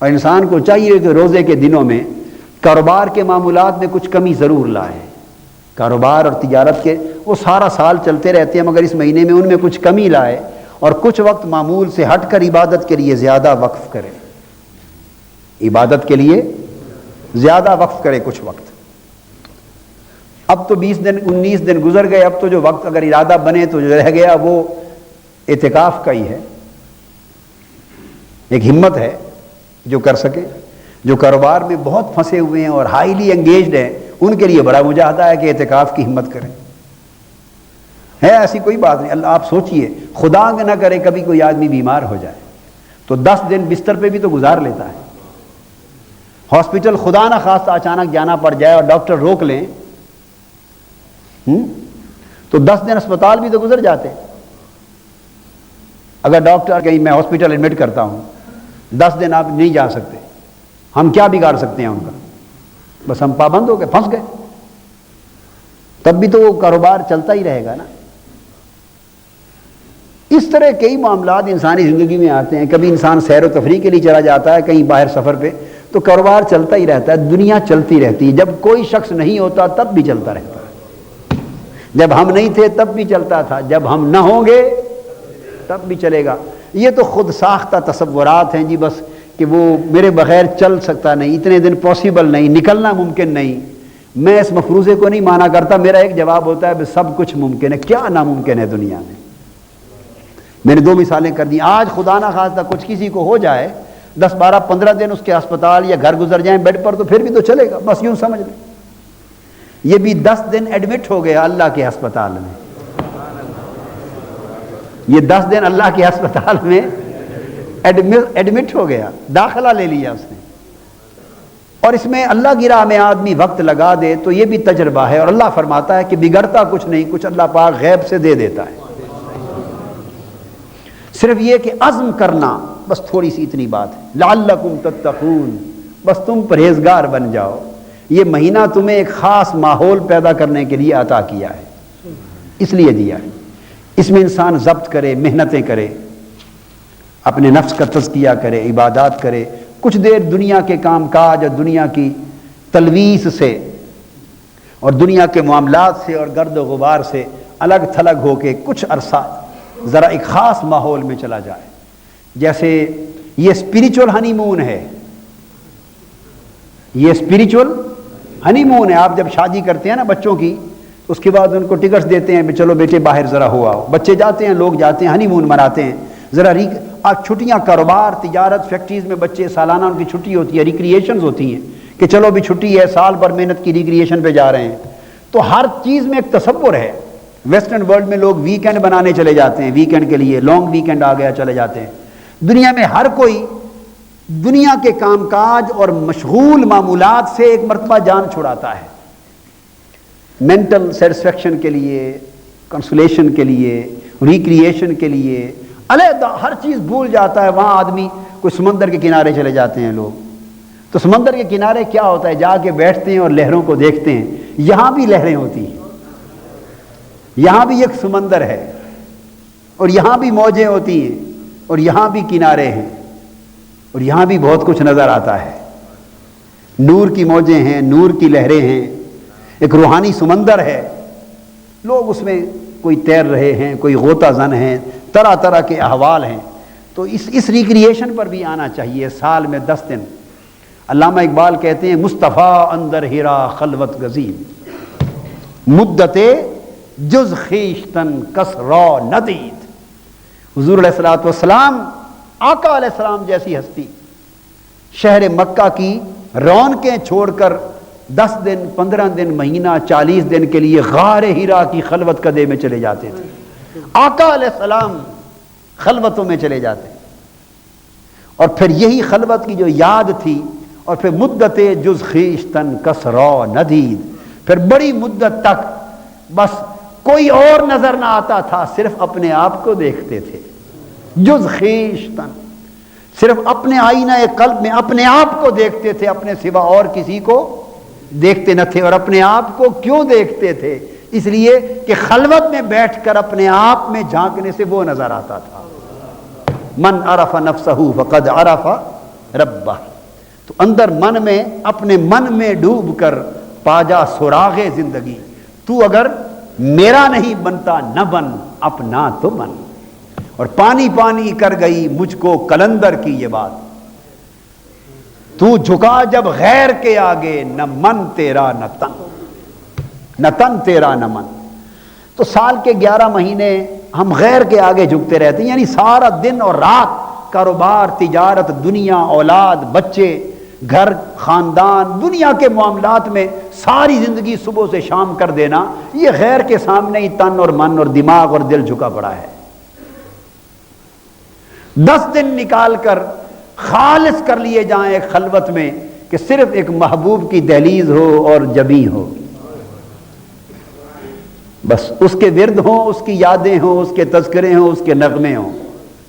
اور انسان کو چاہیے کہ روزے کے دنوں میں کاروبار کے معمولات میں کچھ کمی ضرور لائے۔ کاروبار اور تجارت کے وہ سارا سال چلتے رہتے ہیں، مگر اس مہینے میں ان میں کچھ کمی لائے اور کچھ وقت معمول سے ہٹ کر عبادت کے لیے زیادہ وقف کرے۔ عبادت کے لیے زیادہ وقف کرے کچھ وقت۔ اب تو بیس دن، انیس دن گزر گئے، اب تو جو وقت اگر ارادہ بنے تو جو رہ گیا وہ اعتکاف کا ہی ہے۔ ایک ہمت ہے۔ جو کر سکے۔ جو کاروبار میں بہت پھنسے ہوئے ہیں اور ہائیلی انگیجڈ ہیں، ان کے لیے بڑا مجاہدہ ہے کہ اعتکاف کی ہمت کریں۔ ہے، ایسی کوئی بات نہیں۔ اللہ، آپ سوچئے، خدا نہ کرے کبھی کوئی آدمی بیمار ہو جائے۔ تو دس دن بستر پہ بھی تو گزار لیتا ہے۔ ہاسپٹل خدا نہ خاص اچانک جانا پڑ جائے اور ڈاکٹر روک لیں۔ تو دس دن اسپتال بھی تو گزر جاتے۔ اگر ڈاکٹر کہیں میں ہاسپٹل ایڈمٹ کرتا ہوں دس دن آپ نہیں جا سکتے۔ ہم کیا بگاڑ سکتے ہیں ان کا؟ بس ہم پابند ہو گئے، پھنس گئے۔ تب بھی تو وہ کاروبار چلتا ہی رہے گا نا۔ اس طرح کئی معاملات انسانی زندگی میں آتے ہیں۔ کبھی انسان سیر و تفریح کے لیے چلا جاتا ہے، کہیں باہر سفر پہ۔ تو کاروبار چلتا ہی رہتا ہے، دنیا چلتی رہتی ہے۔ جب کوئی شخص نہیں ہوتا، تب بھی چلتا رہتا ہے۔ جب ہم نہیں تھے، تب بھی چلتا تھا۔ جب ہم نہ ہوں گے، تب بھی چلے گا۔ یہ تو خود ساختہ تصورات ہیں جی بس کہ وہ میرے بغیر چل سکتا نہیں، اتنے دن پاسبل نہیں، نکلنا ممکن نہیں۔ میں اس مفروضے کو نہیں مانا کرتا، میرا ایک جواب ہوتا ہے سب کچھ ممکن ہے۔ کیا ناممکن ہے دنیا میں؟ میں نے دو مثالیں کر دی۔ آج خدا نہ خاص کچھ کسی کو ہو جائے، دس بارہ پندرہ دن اس کے اسپتال یا گھر گزر جائیں بیڈ پر، تو پھر بھی تو چلے گا۔ بس یوں سمجھ لیں۔ یہ بھی دس دن ایڈمٹ ہو گیا اللہ کے ہسپتال میں۔ یہ دس دن اللہ کے ہسپتال میں ایڈمٹ ہو گیا، داخلہ لے لیا اس نے۔ اور اس میں اللہ کی راہ میں آدمی وقت لگا دے تو یہ بھی تجربہ ہے، اور اللہ فرماتا ہے کہ بگڑتا کچھ نہیں، کچھ اللہ پاک غیب سے دے دیتا ہے۔ صرف یہ کہ عزم کرنا بس تھوڑی سی اتنی بات ہے۔ لعلکم تتقون، بس تم پرہیزگار بن جاؤ۔ یہ مہینہ تمہیں ایک خاص ماحول پیدا کرنے کے لیے عطا کیا ہے، اس لیے دیا ہے۔ اس میں انسان ضبط کرے، محنتیں کرے، اپنے نفس کا تزکیہ کرے، عبادات کرے، کچھ دیر دنیا کے کام کاج اور دنیا کی تلویز سے اور دنیا کے معاملات سے اور گرد و غبار سے الگ تھلگ ہو کے کچھ عرصہ ذرا ایک خاص ماحول میں چلا جائے۔ جیسے یہ اسپریچول ہنی مون ہے۔ یہ اسپریچول ہنی مون ہے۔ آپ جب شادی کرتے ہیں نا بچوں کی اس کے بعد ان کو ٹکٹس دیتے ہیں چلو بیٹے باہر ذرا ہوا ہو بچے جاتے ہیں، لوگ جاتے ہیں ہنی مون مناتے ہیں۔ ذرا ریک آج چھٹیاں، کاروبار، تجارت فیکٹریز میں بچے سالانہ ان کی چھٹی ہوتی ہے ریکریشنز ہوتی ہیں کہ چلو بھی چھٹی ہے، سال بھر محنت کی ریکریشن پہ جا رہے ہیں۔ تو ہر چیز میں ایک تصور ہے۔ ویسٹرن ورلڈ میں لوگ ویکینڈ بنانے چلے جاتے ہیں ویکینڈ کے لیے لانگ ویکینڈ آ گیا، چلے جاتے ہیں۔ دنیا میں ہر کوئی دنیا کے کام کاج اور مشغول معمولات سے ایک مرتبہ جان چھڑاتا ہے۔ مینٹل سیٹسفیکشن کے لیے کنسولیشن کے لیے ریکریشن کے لیے، علیحدہ ہر چیز بھول جاتا ہے، وہاں آدمی کوئی سمندر کے کنارے چلے جاتے ہیں لوگ۔ تو سمندر کے کنارے کیا ہوتا ہے؟ جا کے بیٹھتے ہیں اور لہروں کو دیکھتے ہیں۔ یہاں بھی لہریں ہوتی ہیں۔ یہاں بھی ایک سمندر ہے۔ اور یہاں بھی موجیں ہوتی ہیں۔ اور یہاں بھی کنارے ہیں۔ اور یہاں بھی بہت کچھ نظر آتا ہے۔ نور کی موجیں ہیں، نور کی لہریں ہیں۔ ایک روحانی سمندر ہے۔ لوگ اس میں کوئی تیر رہے ہیں، کوئی غوطہ زن ہیں، طرح طرح کے احوال ہیں۔ تو اس اس ریکریشن پر بھی آنا چاہیے سال میں دس دن۔ علامہ اقبال کہتے ہیں، مصطفیٰ اندر ہیرا خلوت گزین۔ مدت جز خیشتن کس رو ندید۔ حضور علیہ السلاۃ والسلام، آقا علیہ السلام جیسی ہستی۔ شہر مکہ کی رونقیں چھوڑ کر دس دن، پندرہ دن، مہینہ، چالیس دن کے لیے غار ہیرا کی خلوت کدے میں چلے جاتے تھے۔ آقا علیہ السلام خلوتوں میں چلے جاتے۔ اور پھر یہی خلوت کی جو یاد تھی، اور پھر مدت جز خیشتن کس ندید۔ پھر بڑی مدت تک بس کوئی اور نظر نہ آتا تھا، صرف اپنے آپ کو دیکھتے تھے۔ جز خیشتن صرف اپنے آئینہ قلب میں اپنے آپ کو دیکھتے تھے، اپنے سوا اور کسی کو دیکھتے نہ تھے اور اپنے آپ کو کیوں دیکھتے تھے؟ اس لیے کہ خلوت میں بیٹھ کر اپنے آپ میں جھانکنے سے وہ نظر آتا تھا۔ من عرف نفسہ فقد عرف ربہ۔ تو اندر من میں، اپنے من میں ڈوب کر پاجا سراغ زندگی۔ تو اگر میرا نہیں بنتا، نہ بن، اپنا تو بن اور پانی پانی کر گئی مجھ کو کلندر کی یہ بات۔ تو جھکا جب غیر کے آگے، نہ من تیرا، نہ تن۔ نہ تن تیرا، نہ من۔ تو سال کے گیارہ مہینے ہم غیر کے آگے جھکتے رہتے ہیں یعنی سارا دن اور رات کاروبار، تجارت، دنیا، اولاد، بچے، گھر، خاندان، دنیا کے معاملات میں ساری زندگی صبح سے شام کر دینا، یہ غیر کے سامنے ہی تن اور من اور دماغ اور دل جھکا پڑا ہے۔ دس دن نکال کر خالص کر لیے جائیں ایک خلوت میں کہ صرف ایک محبوب کی دہلیز ہو اور جبی ہو۔ بس اس کے ورد ہوں، اس کی یادیں ہوں، اس کے تذکرے ہوں، اس کے نغمے ہوں۔